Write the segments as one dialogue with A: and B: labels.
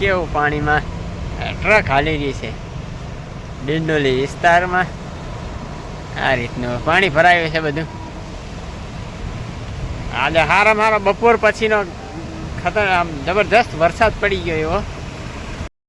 A: કેવું પાણીમાં? ટ્રક હાલી રહી છે. ડિંડોલી વિસ્તારમાં. આ રીતનું પાણી ભરાયું છે બધું. આજે હારા મારા બપોર પછીનો ખતર, આમ જબરદસ્ત વરસાદ પડી ગયો એવો.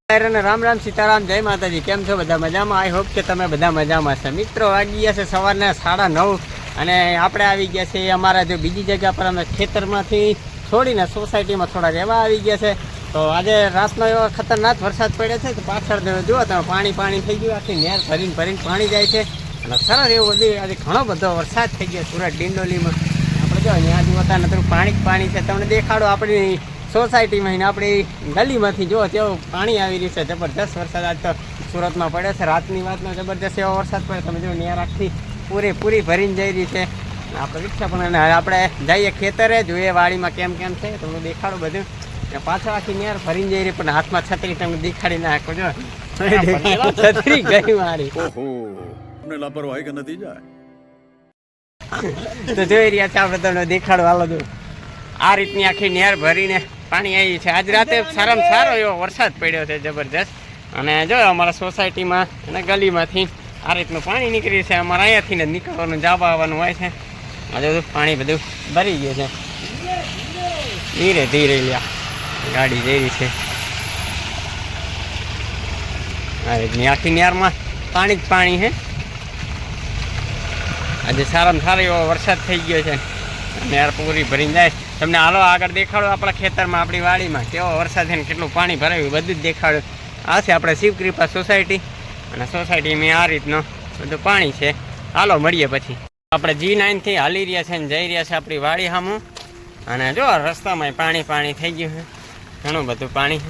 A: અને રામ રામ સીતારામ, જય માતાજી. કેમ છો બધા મજામાં? આઈ હોપ કે તમે બધા મજામાં છે. મિત્રો, વાગી ગયા છે સવારના સાડા નવ અને આપણે આવી ગયા છે અમારા જો બીજી જગ્યા પર અમે ખેતરમાંથી છોડીને સોસાયટીમાં થોડા રહેવા આવી ગયા છે. તો આજે રાતનો એવો ખતરનાક વરસાદ પડ્યો છે તો પાછળ જુઓ, તમે પાણી પાણી થઈ ગયું, આખી નહેર ભરીને ભરીને પાણી જાય છે. અને સરસ એવું બધું આજે ઘણો બધો વરસાદ થઈ ગયો સુરત ડિંડોલીમાં. આપણે જો અહીંયા ત્યાં નતું પાણી જ પાણી છે. તમને દેખાડો આપણી સોસાયટીમાં આપણી ગલીમાંથી જુઓ તેવું પાણી આવી રહ્યું છે. જબરદસ્ત વરસાદ આજ તો સુરતમાં પડ્યો છે. રાતની વાતનો જબરદસ્ત એવો વરસાદ પડ્યો. તમે જો નેર આખી પૂરી પૂરી ભરીને જઈ રહી છે. આપણે રિક્ષા પણ આપણે જઈએ ખેતરે જોઈએ વાડીમાં કેમ કેમ છે. તમને દેખાડું બધું. કે પાછળ આખી નેર ફરીને જઈ રહી પણ હાથમાં છત્રી તમે દેખાડી નાખો જો છત્રી ગઈ મારી.
B: ઓહો તમને લાપરવાહી કે નતીજા
A: તો જોઈ રહ્યા છે આપણે તમને દેખાડવા દો આ રીતની આખી નેર ભરીને પાણી આવી છે. આજ રાતે સારામાં સારો એવો વરસાદ પડ્યો છે જબરજસ્ત. અને જો અમારા સોસાયટીમાં અને ગલીમાંથી આ રીતનું પાણી નીકળ્યું છે. અમારા અહીંયાથી ને નીકળવાનું જાબા આવવાનું હોય છે. આજે બધું પાણી બધું ભરી ગયું છે. ધીરે ધીરે લ્યા. ગાડી જઈ રહી છે. આખી નહેરમાં પાણી જ પાણી છે આજે સારામાં સારો એવો વરસાદ થઈ ગયો છે. નહેર પૂરી ભરીને જાય. તમને હાલો આગળ દેખાડો આપણા ખેતરમાં, આપણી વાડીમાં, કેવો વરસાદ છે ને કેટલું પાણી ભરાયું બધું જ દેખાડ્યું. આ છે આપણે શિવકૃપા સોસાયટી. અને સોસાયટીમાં આ રીતનો બધું પાણી છે. હાલો, મળીએ પછી. આપણે જી નાઇનથી હાલી રહ્યા છે ને જઈ રહ્યા છે આપણી વાડી સામું અને જો, રસ્તામાં પાણી પાણી થઈ ગયું છે. ઘણું બધું પાણી.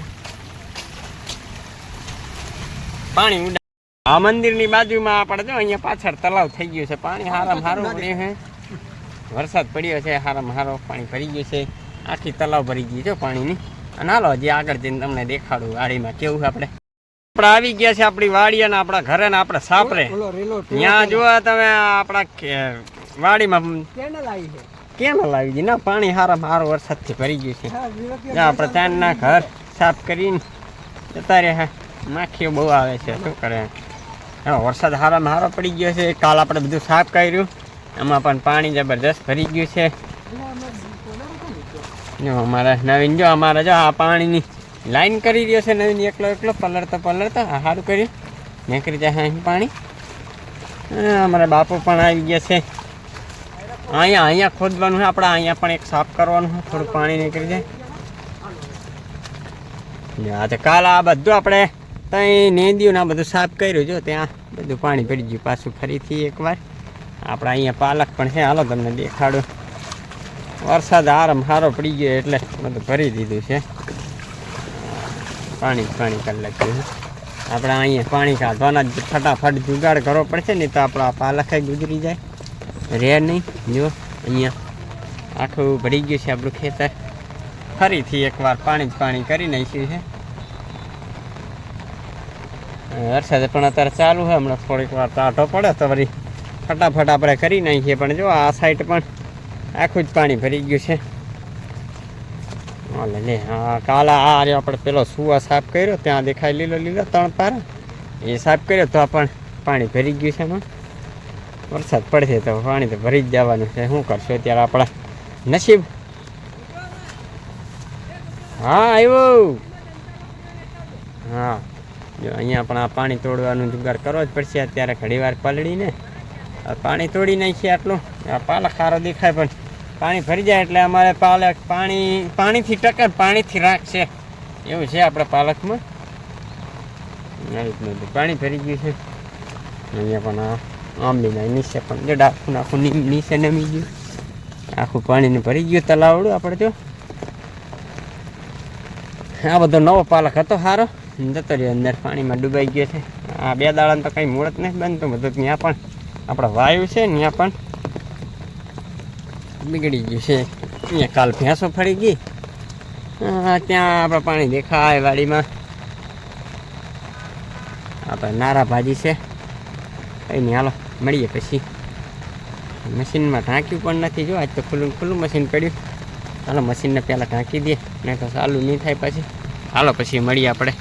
A: પાણી ઉડા આ મંદિરની બાજુમાં આપણે જો અહીંયા પાછળ તલાવ થઈ ગયું છે. પાણી હારામાં હારું પડ્યું છે વરસાદ પડ્યો છે હારામાં હારો પાણી ભરી ગયું છે. આખી તલાવ ભરી ગઈ છે પાણીની. અને હાલો હજી આગળ જઈને તમને દેખાડું વાડીમાં કેવું આપણે. આપણે આવી ગયા છે આપણી વાડી અને આપણા ઘરે ને આપણે સાપરે. ત્યાં જોવા તમે આપણા વાડીમાં કેનલ આવી ગઈ ના પાણી હારામાં હારો વરસાદથી ભરી ગયું છે. આપણે ચાંદના ઘર સાફ કરીને જતા રહ્યા માખીઓ બહુ આવે છે. શું કરે? હા, વરસાદ હારામાં હારો પડી ગયો છે. કાલ આપણે બધું સાફ કર્યું. એમાં પણ પાણી જબરજસ્ત ભરી ગયું છે. જો અમારે નવીન જો અમારે જો આ પાણીની લાઈન કરી રહ્યો છે. નવીન એકલો એકલો પલળતો પલળતો સારું કર્યું. નીકળી જાય પાણી. અમારા બાપુ પણ આવી ગયા છે. અહીંયા અહીંયા ખોદવાનું છે, આપણે અહીંયા પણ એક સાફ કરવાનું છે, થોડું પાણી નીકળી જાય. હા તો કાલ આ બધું આપણે ત્યાં નેંદ્યું ને આ બધું સાફ કર્યું. જો, ત્યાં બધું પાણી પડી ગયું પાછું ફરીથી એકવાર. આપણે અહીંયા પાલક પણ છે. હાલો તમને દેખાડું. વરસાદ આરામ સારો પડી ગયો એટલે બધું ભરી દીધું છે. પાણી પાણી નાખ્યું આપણે અહીંયા પાણી કાઢવાના જ ફટાફટ જુગાડ કરવો પડશે નહીં તો આપણો આ પાલક ગુજરી જાય. રે નહીં. જો, અહીંયા આખું ભરી ગયું છે આપણું ખેતર. ફરીથી એકવાર પાણી જ પાણી કરી નાખ્યું છે. વરસાદ પણ અત્યારે ચાલુ છે, હમણાં થોડીક વાર ટાઢો પડે તો વળી ફટાફટ આપણે કરી નાખીએ. પણ જો, આ સાઈડ પણ આખું જ પાણી ભરી ગયું છે. ઓલે લે હા કાલા, આ રહ્યો આપણે પેલો સુવા સાફ કર્યો, ત્યાં દેખાય લીલો લીલો ત્રણ પારા એ સાફ કર્યો તો પણ પાણી ભરી ગયું છે એમાં. વરસાદ પડશે તો પાણી તો ભરી જ જવાનું છે. શું કરશો અત્યારે આપણા? નસીબ? હા, આવ્યો. હા. જો અહીંયા પણ આ પાણી તોડવાનું જુગાડ કરવો જ પડશે અત્યારે ઘણી વાર પલળીને પાણી તોડી નાખીએ આટલું. આ પાલક સારો દેખાય પણ પાણી ભરી જાય એટલે અમારે પાલક પાણી, પાણીથી ટકે પાણીથી રાખશે. એવું છે આપણે પાલકમાં? આ રીતનું પાણી ભરી ગયું છે. અહીંયા પણ આ આંબલીના નીચે પણ જો ડાખું ની- નીચે નમી ગયું. આખું પાણીને ભરી ગયું તલાવડું આપણે જો. આ બધો નવો પાલક હતો સારો જતો રહ્યો અંદર પાણીમાં ડૂબાઈ ગયો છે. આ બે દાડાને તો કંઈ મુહૂર્ત નથી બનતું. બધું ત્યાં પણ આપણા વાયુ છે, ત્યાં પણ બિગડી ગયું છે. અહીંયા કાલ ભેંસો ફરી ગઈ. ત્યાં આપણે પાણી દેખાય વાડીમાં. આપણે નારા ભાજી છે. કંઈ નહીં હાલો મળીએ પછી. મશીનમાં ઢાંક્યું પણ નથી જો આજ તો ખુલ્લું ખુલ્લું મશીન પડ્યું. ચાલો મશીનને પહેલાં ઢાંકી દે નહીં તો ચાલુ નહીં થાય પછી. હાલો પછી મળીએ આપણે.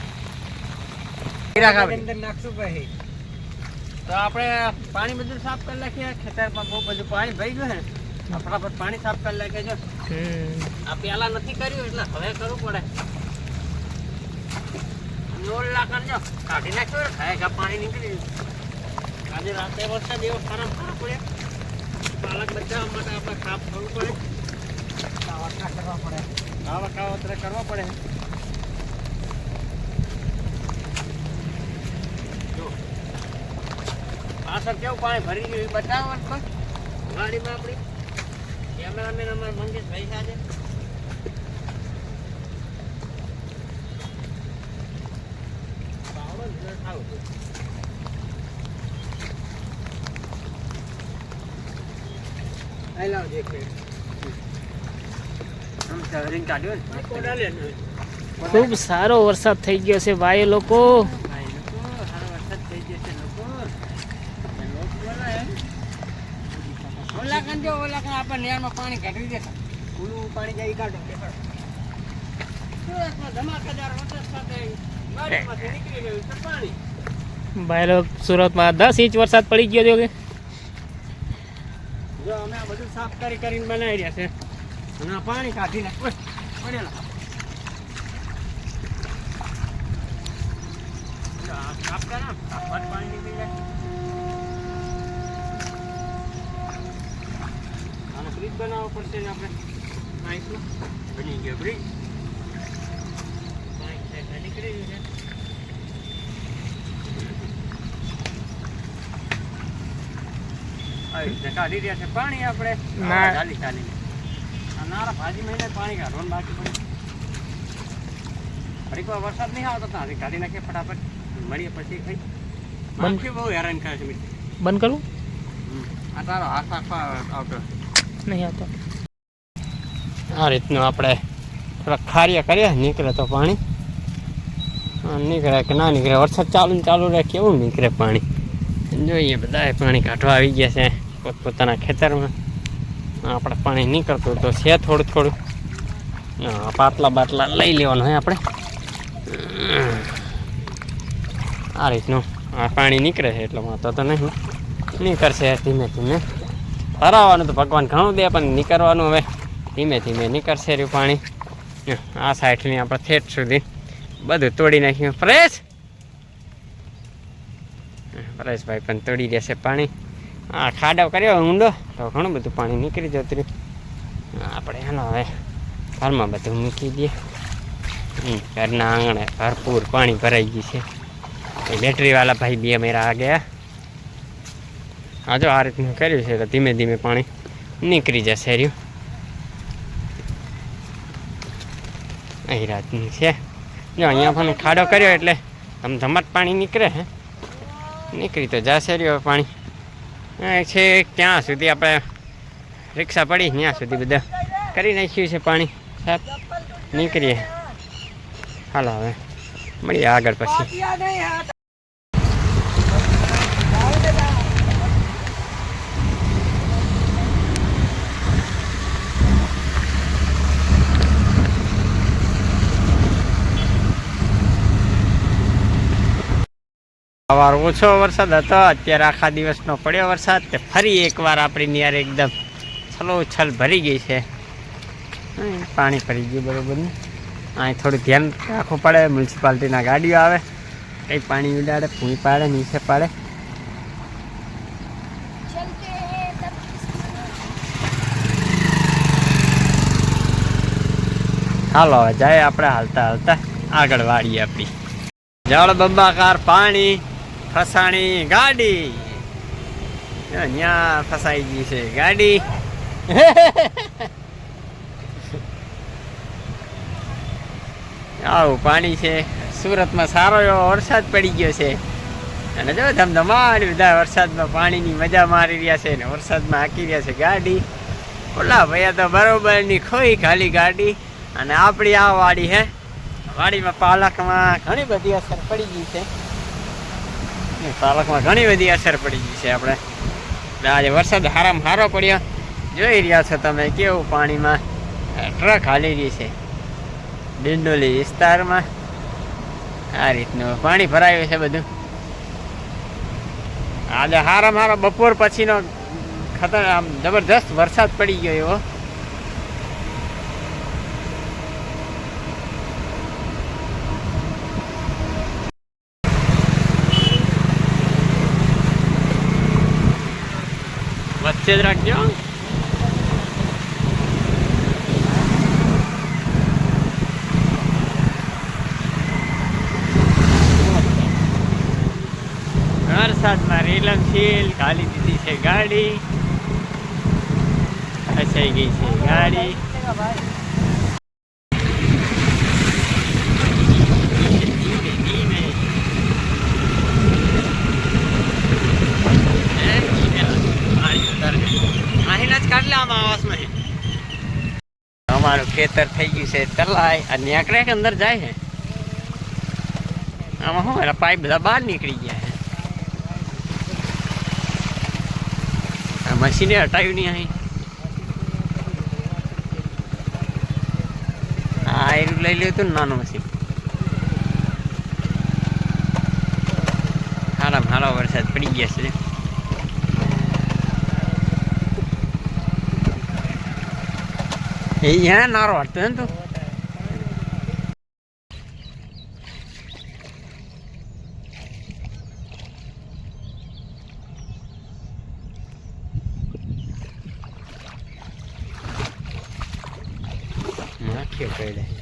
A: તો આપણે પાણી બધું સાફ કરી નાખીએ. ખેતરમાં બહુ બધું પાણી ભરી ગયું ને આ ફટાફટ પાણી સાફ કરી નાખીએ જો. આ પેલા નથી કર્યું એટલે હવે કરવું પડે. નોલ ના કરજો કાઢી નાખ્યો ખાય પાણી નીકળી ગયું. આજે રાતે વરસાદ એવો સારો સારો પડે. પાલક બચાવવા માટે આપણે સાફ કરવું પડે. કાવતરા કરવા પડે. કાવા કાવતરા કરવા પડે. પાછળ કેવું પાણી ભરી ગયું એ બતાવો ને કોઈ. ગાડીમાં આપણી કેમેરામેન અમારા મંગેશભાઈ સાથે. પાવડો જ ન થાવું અહીં લાવજો એક મિનિટ.
C: ખૂબ સારો વરસાદ થઈ ગયો છે ભાઈ લોકો.
A: પાણી કાઢી દેતા. પાણી જાય કાઢો, ધમાકેદાર વરસાદ સાથે નીકળી ગયું પાણી.
C: ભાઈ લોકો સુરતમાં દસ ઇંચ વરસાદ પડી ગયો છે
A: જો અમે આ બધું સાફ કરી કરીને બનાવી રહ્યા છે. અને પાણી કાઢીને ઓય, પડેલા. સાફ કરે પાણી નીકળી જાય. આનો બ્રિજ બનાવવો પડશે ને આપણે. નાઈસમાં બની ગયો બ્રિજ નીકળી ગયું છે આવી રીતે કાઢી રહ્યા છે. પાણી આપણે આ ચાલી ચાલીને. નારા ભાજી મહિને પાણી કાઢવાનું બાકી પડ્યું ફરી વરસાદ નહીં આવતો ત્યાંથી કાઢી નાખીએ ફટાફટ. મળીએ પછી ખાઈ. માખી બહુ હેરાન કરે છે મિત્ર.
C: બંધ કરું?
A: આ તારો હાથ આખવા આવતો.
C: નહીં આવતો.
A: આ રીતનું આપણે થોડા ખારિયા કરીએ. નીકળે તો પાણી. નીકળે કે ના નીકળે. વરસાદ ચાલુ ને ચાલુ રહે કેવું નીકળે પાણી. જોઈએ બધાએ પાણી કાઢવા આવી ગયા છે. પોતપોતાના ખેતરમાં. આપણે પાણી નીકળતું તો છે થોડું થોડું. હા, પાટલા બાટલા લઈ લેવાનું હોય આપણે. આ રીતનું આ પાણી નીકળે છે એટલે વાંધો તો નહીં. નીકળશે ધીમે ધીમે. ફરાવવાનું તો ભગવાન ઘણું દે પણ નીકળવાનું હવે ધીમે ધીમે નીકળશે રહ્યું પાણી. આ સાઈડની આપણે ઠેઠ સુધી બધું તોડી નાખ્યું. ફ્રેશ! પરેશભાઈ પણ તોડી દેશે પાણી. હા ખાડો કર્યો ઊંડો, તો ઘણું બધું પાણી નીકળી જતું રહ્યું. આપણે એનો હવે ઘરમાં બધું મૂકી દઈએ. ઘરના આંગણે ભરપૂર પાણી ભરાઈ ગયું છે. બેટરીવાળા ભાઈ બે મેરા આ ગયા. હા, જો આ રીતનું કર્યું છે, તો ધીમે ધીમે પાણી નીકળી જશે રહ્યું. અહીં રાતનું છે. જો અહીંયા પણ ખાડો કર્યો એટલે ધમધમાટ પાણી નીકળે હે. નીકળી તો જશે રહ્યો પાણી. આ છે ત્યાં સુધી આપણે રિક્ષા પડી? ત્યાં સુધી બધા કરી નાખ્યું છે પાણી. સાહેબ, નીકળીએ. હાલો હવે. મળીએ આગળ પછી. સવાર ઓછો વરસાદ હતો અત્યારે આખા દિવસનો પડ્યો વરસાદ તે ફરી એકવાર આપણી નિયારે એકદમ છલોછલ ભરી ગઈ છે. પાણી ભરી ગયું બરોબર ને અહીં થોડું ધ્યાન રાખવું પડે મ્યુનિસિપાલિટીના ગાડીઓ આવે કંઈ પાણી ઉડાડે ભૂઈ પાડે નીચે પાડે. હાલો જાય આપણે હાલતા હાલતા આગળ વાળી આપણી. જળ બંબાકાર પાણી. ફસાણી ગાડી. અહીંયા ફસાઈ ગઈ છે ગાડી. આવું પાણી છે. સુરતમાં સારો એવો વરસાદ પડી ગયો છે. અને જો ધમધમાટ બધા વરસાદમાં પાણીની મજા મારી રહ્યા છે ને વરસાદમાં હાકી રહ્યા છે ગાડી. ઓલા ભૈયા તો બરોબરની ખોઈ ખાલી ગાડી. અને આપણી આ વાડી હે. વાડીમાં પાલકમાં ઘણી બધી અસર પડી ગઈ છે. પાલકમાં ઘણી બધી અસર પડી ગઈ છે આપણે. આજે વરસાદ હારામાં હારો પડ્યો, જોઈ રહ્યા છો તમે કેવું પાણીમાં ટ્રક હાલી રહી છે. ડિંડોલી વિસ્તારમાં આ રીતનું પાણી ભરાયું છે બધું. આજે હારામાં હારો બપોર પછીનો ખતર, આમ જબરદસ્ત વરસાદ પડી ગયો એવો. જ રાખજો. વરસાદમાં રેલમ છીલ ખાલી દીધી છે ગાડી. ફસાઈ ગઈ છે ગાડી ધીમે ધીમે હે, ધીમે પાણી વધારે. અહીંના જ કાઢ લે આમાં આવાસમાં અમારું ખેતર થઈ ગયું છે તલાય અને નીકળે કે અંદર જાય છે આમાં શું એટલે પાઇપ બધા બહાર નીકળી ગયા છે મશીને હટાવ્યું નહીં અહીં. આ એરું લઈ હતું ને નાનું મશીન. હારામ હારો વરસાદ પડી ગયા છે. એ અહીંયા નારો હટતો ને તું નાખ્યો પડે